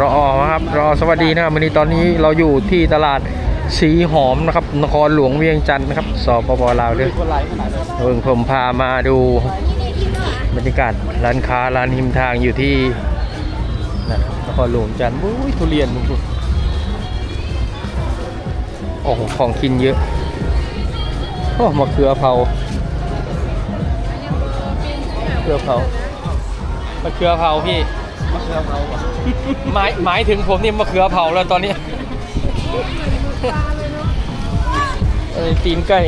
รอครับรอสวัสดีนะครับวันนี้ตอนนี้เราอยู่ที่ตลาดสีหอมนะครับนครหลวงเวียงจันทร์นะครับสปปลาวด้วยเพิ่งผมพามาดูบรรยากาศร้านค้าร้านหิมทางอยู่ที่นครหลวงจันทร์อุ้ยทุเรียนโอ้โหของกินเยอะโอ้มะเขือเผามะเขือเผามะเขือเผาพี่ มะเขือเผาอะหมายหมายถึงผมนี่มะเขือเผาแล้วตอนนี้ เอ้ยตีนไก่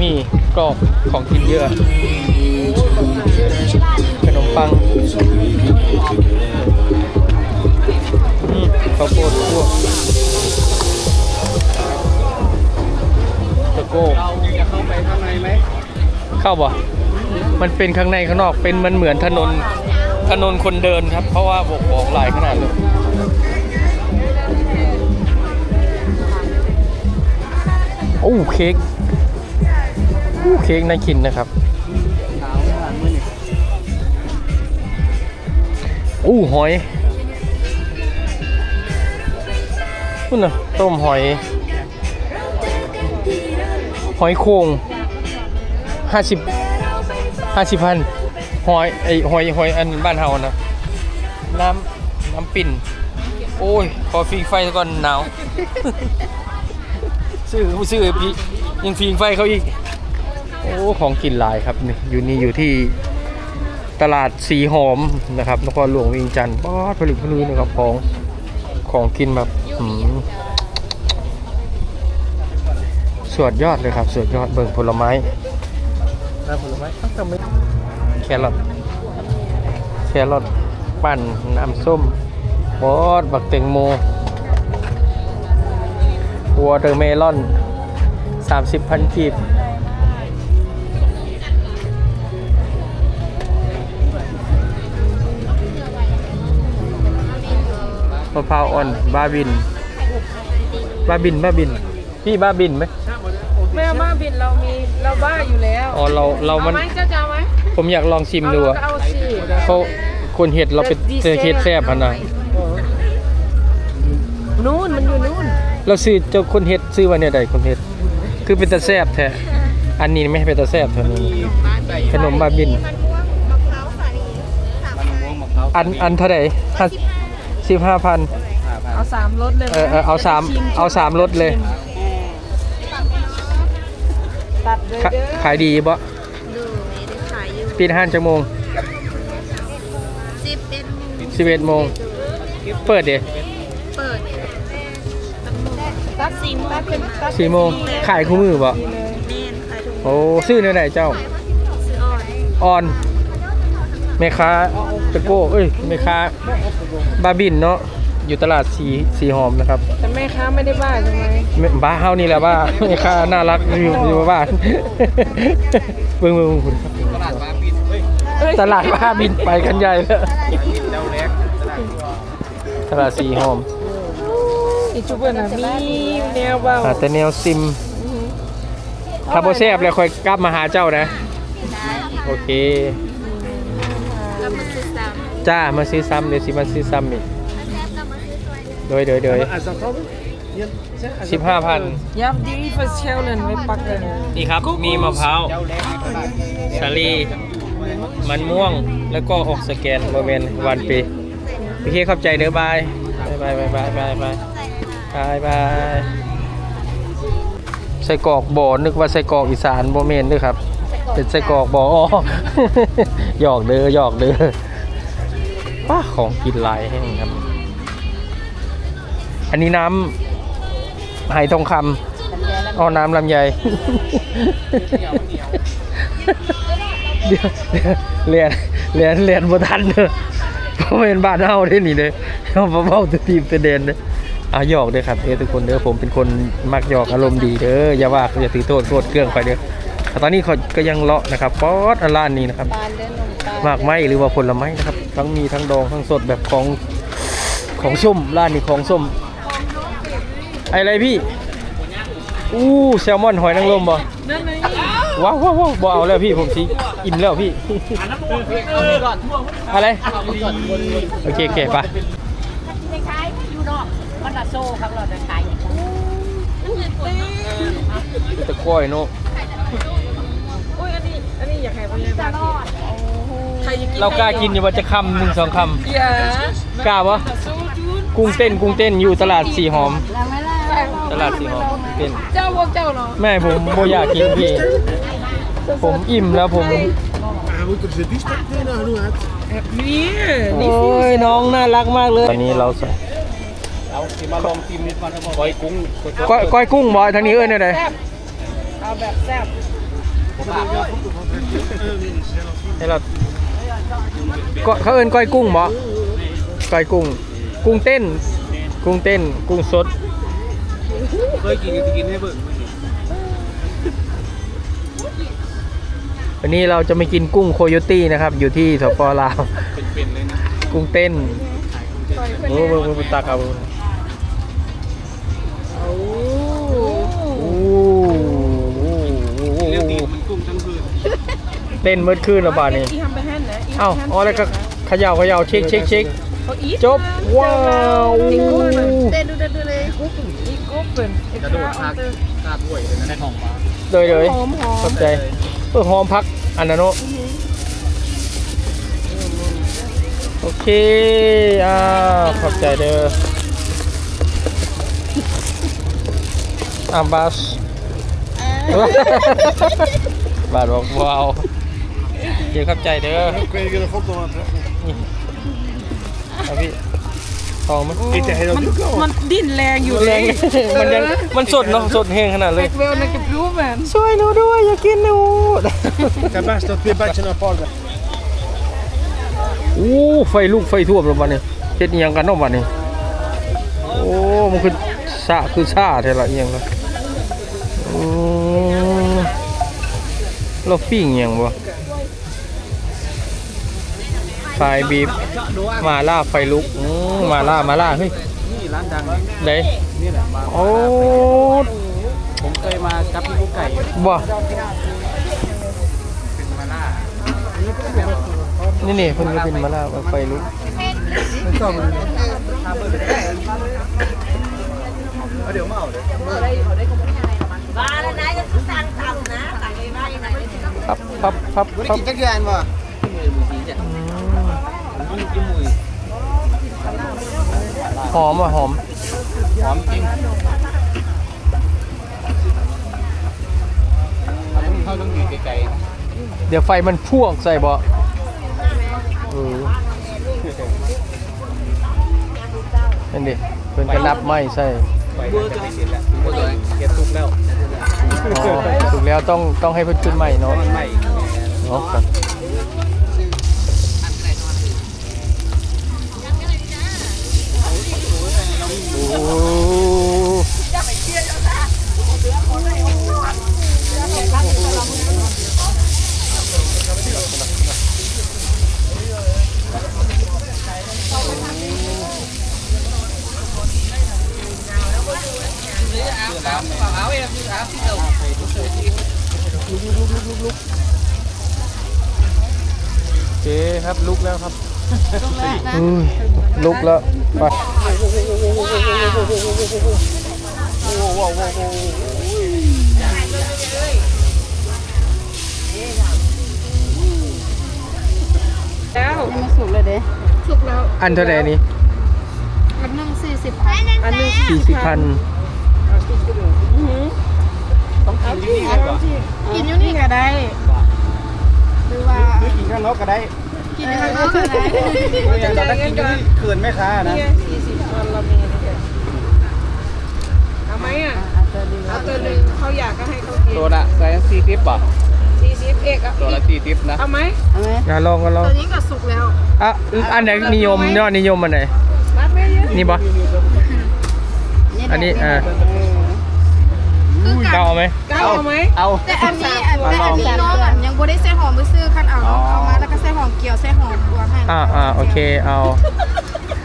มีกรอบของกินเยอะ ขนมปังอืมข้าวโพดคั่วตะโก้ เราจะเข้าไปข้างในไหมเข้าบ่ มันเป็นข้างในข้างนอก เป็นมันเหมือนถนน ถนนคนเดินครับ เพราะว่าบอกบอกหลายขนาดเลยโอ้เค้กโอ้เค้กน่ากินนะครับโอ้หอยนู่นน่ะต้มหอย หอยโข่งห้าสิบห้าสิบพัน หอยไอหอยหอยอันบ้านเฮานะน้ำน้ำปิ่น โอ้ย ขอฟิงไฟซะก่อนหนาวซื้อซื้อพี่ยังฟิงไฟเขาอีก โอ้ของกินหลายครับนี่อยู่นี่อยู่ที่ตลาดสีหอมนะครับนครหลวงวียงจันทร์ป๊อดผลิตผลิตนะครับของของกินแบบสวดยอดเลยครับสวดยอดเบิ่งผลไม้ผลไม้อ้าวทำไมแค รอทแครอทปั่นน้ำส้มบอสบักเต็งโมวอเตอร์เมลอน 30พันกีบมะพร้าวอ่อนบ้าบินบ้าบินบ้าบิน พี่บ้าบินไหมแม่มาบินเรามีเราบ้าอยู่แล้วอ๋อเราเราเอามันไหมเจ้าจะเอาไหม ผมอยากลองชิมดูเอาอะก็เอาสิเขาคนเห็ดเราเป็นเเห็ดแซ่บพันนะนู่นมันอยู่นู่นเราซื้อเจ้าคนเห็ดซื้อวันเนี่ยใดคนเห็ด คือเป็นตะแซ่บแท้อันนี้ไม่เป็นตะแซ่บเท่านี้ขนมบ้าบินมันม่วงมะพร้าวอันอันเท่าไหร่สิบห้าพันห้าพันเอาสามรสเลยไหมเออเออเอาสามเอาสามรสเลย ตัดเลยขาเด้อขายดีบ่ ปิดห้านจังโมงสิบเอ็ดโมงสิบเอ็ดโมงเปิดเดี๋ยเปิดตัดสี่โมงเป็นตัดสี่โมงขายคู่มือบ่แม่นขายถุงโอ้ซื้อเนื้อไหนเจ้าซื้ออ่อนออนแม่ค้าตะโก้เอ้ยแม่ค้าบาบินเนาะ อยู่ตลาดสีสีหอมนะครับ แต่แม่ค้าไม่ได้บ้าใช่ไหมแม่บ้าเฮานี่แหละบ้าแม่ค้าน่ารักอยู่อยู่บ้านเบิ่งเบิ่งเบิ่งคุณครับตลาดบาบินเฮ้ยเอ้ยตลาดบ้าบินไปกันใหญ่แล้วเจ้าเล็กตลาดตลาดสีหอมอีจุบเบอร์น่ะมีแนวเบาหาแต่แนวซิมถ้าบ่แซ่บแล้วค่อยกลับมาหาเจ้านะ โอเคแล้วมันคือซ้ำจ้ามาซื้อซ้ำเดี๋ยวสิมาซื้อซ้ำอีก โดยโดยโดยอะสักเท่าไหร่เนี่ยใช่อะสิบห้าพันยับดีฟัสเชลเลนไว้ปักเลยนี่ครับ มีมะพร้าวเจ้าเล็กตลาดสาลี มันม่วง แล้วก็ออกสแกนโมเมนวันปีโอเคขอบใจเด้อบายบายบายบายบายบายบายบายใส่กรอกบ่อนึกว่าใส่กรอกอีสานโมเมนด้วยครับ เป็นใส่กรอกบ่ออ๋อ หยอกเด้อหยอกเด้อป้าของกินหลายแห้งครับ อันนี้น้ำไหทองคำอ๋อน้ำลำไยเดี๋ยวเดี๋ยวเรียนเรียนเรียนบ่ทันเด้อเพราะเป็นบ้านเฮาเด้นี่เด้อเฮาบ่เว้าแตทีมแตเด่นเด้ออะหยอกเด้อครับเด้อทุกคนเด้อผมเป็นคนมักหยอกอารมณ์ดีเด้ออย่าว่าอย่าถือโทษโทษเครื่องไปเด้อแต่ตอนนี้เขาก็ยังเลาะนะครับป๊อดอันร้านนี้นะครับปานเดินนมตาลหมากไม้หรือว่าผลไม้นะครับ ทั้งมีทั้งดองทั้งสดแบบของของส้มร้านนี้ของส้ม ไออะไรพี่ อู้แซลมอนหอยนางรมบ่นั่นไงว้าวว้าวว้าวบ่เอาแล้วพี่ผมสิอิ่มแล้วพี่ อะไร โอเคโอเคไปมันจะโซ่ครับเราจะขายตะก้อยเนาะอุ้ยอันนี้อันนี้อยากให้พ่อใหญ่บ้านใครจะกินเรากล้ากินอยู่ว่าจะคำหนึ่งสองคอย่าำกล้าปะโซ่จูนกุ้งเต้นกุ้งเต้นอยู่ตลาดสีหอมต ลาดสีหอมเต้นเจ้าพวกเจ้าเนาะแม่ผมโบอยากกินพี่ ผมอิ่มแล้วผม Ah, moet er ze die stuk in nou doen het. นี่โอ้ยน้องน่ารักมากเลย ตอนนี้เราใส่เอาสิมาลองทีมนิดมันก้อยกุ้งก้อยก้อยกุ้งบอยทางนี้เอ้ยเนี่ยเลยแซ่บเอาแบบแซ่บให้เราก็เขาเอิ้นก้อยกุ้งบ่ก้อยกุ้ง กุ้งเต้น กุ้งเต้น กุ้งสด เคยกินกินให้เบิ่งวันนี้เราจะไม่กินกุ้งโคโยตี้นะครับ อยู่ที่สปลาว เป็นๆเลยนะกุ้งเต้นโอ้โหโอ้โหตาครับโอ้โอ้โหเรื่องตีมันกุ้งทั้งคืนเต้นเมื่อคืนแล้วป่านนี้อีทำไปแห่นนะเอ้าอ๋อแล้วก็เขย่าเขย่าเช็คเช็คเช็คเขาอีทจบว้าวเต้นดูเต้นดูเลย อีกรุ๊ปเป็นกระโดดคาคาถ้วยเลยนะในห้องมาเลยเลยหอมหอขอมบใจเออหอมพักอันนั้นเนอะโอเคอ่าขอบใจเด้ออาบัสบาทบอกว้าวเดี๋ยวขอบใจเด้อ Ik weet niet of ik nog เอาพี่ ทองมั้ย Ik zeg heel มัน goed มันดิ้นแรงอยู่มันแรง มันยัง มันสดเนาะ สดแห้งขนาดเลยเวลนะกับรู้แมนช่วยหนูด้วย อย่ากินหนู Ik heb best dat weer beetje naar Parma. อู้ไฟลูกไฟท่วมแล้วบัดนี้เฮ็ดอีหยังกันเนาะบัดนี้ โอ้ มันคือสะคือซ่าแท้ละอีหยังละอืมเราปิ้งอีหยังบ่ไฟบีบมาล่าไฟลุกอืม มาล่ามาล่าเฮ้ยนี่ร้านดังไดนี่แหละมาโอ้ผมเคยมากับพี่กุ๊กไก่บ่เป็นมาล่านี่นี่เพิ่นก็เป็นมาล่าว่าไฟลุกไม่ชอบมันทำเบอร์ได้เดี๋ยวมาเอาเลยพับพับพับวันนี้พับกินจักรยานป่ะอืมกินมุย หอมอะหอม หอมจริงเขาต้องอยู่ไกลเดี๋ยวไฟมันพ่วงใส่บ่เออนั่นดิเพิ่นก็นับไม้ใส่ๆไปจะไม่เสร็จแล้วเบอร์เก็บทุกแล้วอ๋อถูกแล้วต้องต้องให้เพิ่นขึ้นใหม่เนาะมันไม่เนาะ อเคครับ ลุกแล้วครับอืมลุกแล้วไปแล้วมันสุกเลยเด้สุกแล้วอันเท่าไหร่นี้อันหนึ่งสี่สิบพันอันนึงสี่สิบพันต้องกินที่นี่ก่อนกินอยู่นี่นี่ก็ได้หรือว่าหรือกินข้างนอกก็ได้ กินในข้างนอกก็ได้อย่างเรากินที่เขื่อนแม่ค้านะ นี่สี่สิบวันละมีเอาไหมอะเอาตัวหนึ่งเขาอยากก็ให้เขากินตัวละใส่สี่ทิปป่ะสี่สิบเอกอะตัวละสี่ทิปนะเอาไหมอะลองกันลองตัวนี้ก็สุกแล้วอะอันไหนนิยมยอดนิยมอันไหนมาไม่เยอะนี่ปะอันนี้อ่า คือกัเก้านเอาไหมก้าวเอาไหมเอา แต่อันนี้อันแต่อันนี้น้องอันยังบ่ได้ใส่หอมมือซื้อคันเอาน้องเอามาแล้วก็ใส่หอมเกี่ยวใส่หอมรวมให้อ่าอ่าโอเคเอา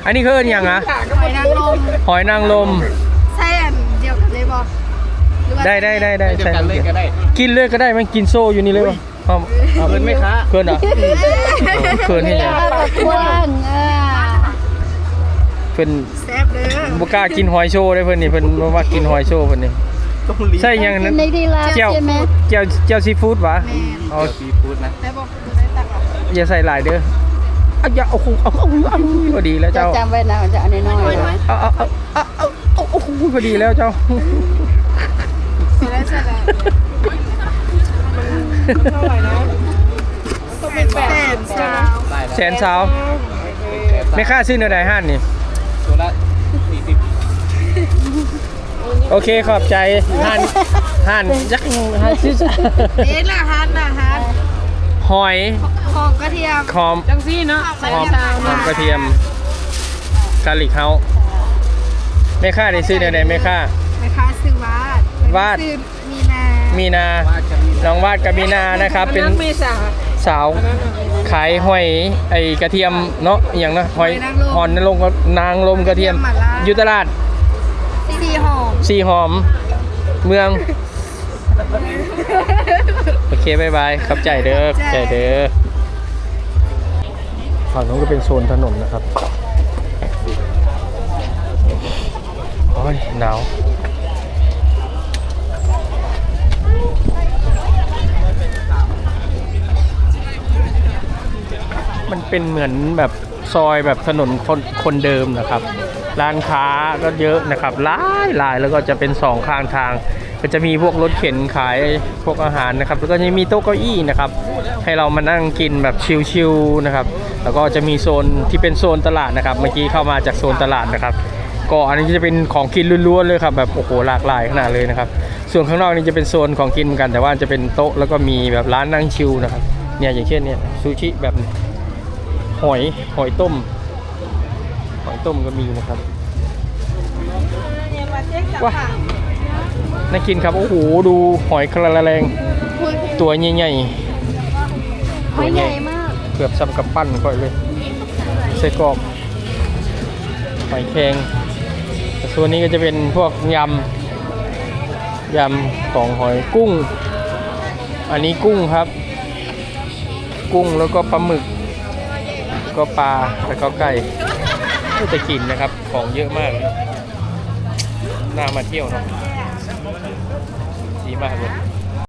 อันนี้คืออนหยังอะขาก็หไม่อยได้นางรมหอยนางรมใส่อันเดียวกันเลยบ่หรือว่าได้ได้ได้ได้เดียวใช่กันเลยก็ได้กินเลยก็ได้มันกินโซ่อยู่นี่เลยปะเอาเอาเกินไหมคะเกินเหรอเออเกินที่ไหนควรเออเพิ่นแซ่บเด้อบ่กล้ากินหอยโชว์ได้เพิ่นนี่เพิ่นบ่มากินหอยโชว์เพิ่นนี่ ต้องรีบใช่ยังนั้นในดีลาเจียวใช่ไหมเจียวเจียวซีฟู้ดหวะแม่นเอาเดี๋ยวซีฟู้ดนะได้บอกคือได้ตักเอาอย่าใส่หลายเด้อเอาอย่าเอาเอาเอาเอาพอดีแล้วจะเจ้าจำไว้นะจะอันน้อยๆนะเอาเอาเอาเอาเอาเอาเอาพอดีแล้วเจ้าเสร็จแล้วเสร็จแล้วเท่าไหร่นะต้องเป็นแปดแสนสาวได้แล้วแสนสาวไม่ค่าซื้อเนื้อใดห้านนี่ตัวละสี่สิบ โอเคขอบใจห้านห้านยักษ์ห้านซื้อเอ๊ะล่ะฮันล่ะฮันหอยหอมกระเทียมหอมจังซี่เนาะหอมใส่หอมชามหอมกระเทียมกาลิกเฮาแม่ค่าได้ซื้อเนื้อใดแม่ค่าแม่ค้าซื้อวาดวาดซื้อมีนามีนาว่าจะมีน้องวาดกับมีนานะครับ เป็นอัมีสาสาวขายหอยไอกระเทียมเนาะอหย่างนะหอยหอนนางรมนางลมกระเทียมอยู่ตลาด สีหอมสีหอม เมือง โอเคบายบายขอบใจเด้อขอบใจเด้อฝั่งนู้นก็เป็นโซนถนนนะครับโอ้ยหนาวมันเป็นเหมือนแบบซอยแบบถนนคนคนเดิมนะครับ ร้านค้าก็เยอะนะครับหลายหลายแล้วก็จะเป็นสองข้างทาง ก็จะมีพวกรถเข็นขายพวกอาหารนะครับ แล้วก็จะมีโต๊ะเก้าอี้นะครับ ให้เรามานั่งกินแบบชิลๆนะครับ แล้วก็จะมีโซนที่เป็นโซนตลาดนะครับ เมื่อกี้เข้ามาจากโซนตลาดนะครับก็อันนี้จะเป็นของกินล้วนๆเลยครับแบบโอ้โหหลากหลายขนาดเลยนะครับ ส่วนข้างนอกนี่จะเป็นโซนของกินเหมือนกัน แต่ว่าจะเป็นโต๊ะแล้วก็มีแบบร้านนั่งชิลนะครับเนี่ยอย่างเช่นเนี่ยซูชิแบบหอยหอยต้ม ต้มก็มีนะครับว้าน่ากินครับ โอ้โห ดูหอยกระแรงตัวใหญ่ๆหอยใหญ่มาก เกือบซ้ำกับปั้นก่อยเลยใส่กรอกหอยแครงแต่ส่วนนี้ก็จะเป็นพวกยำยำของหอยกุ้ง อันนี้กุ้งครับ กุ้งแล้วก็ปลาหมึก ก็ปลาแล้วก็ไก่ ก็จะกินนะครับ ของเยอะมากน่ามาเที่ยวเนาะดีมากเลย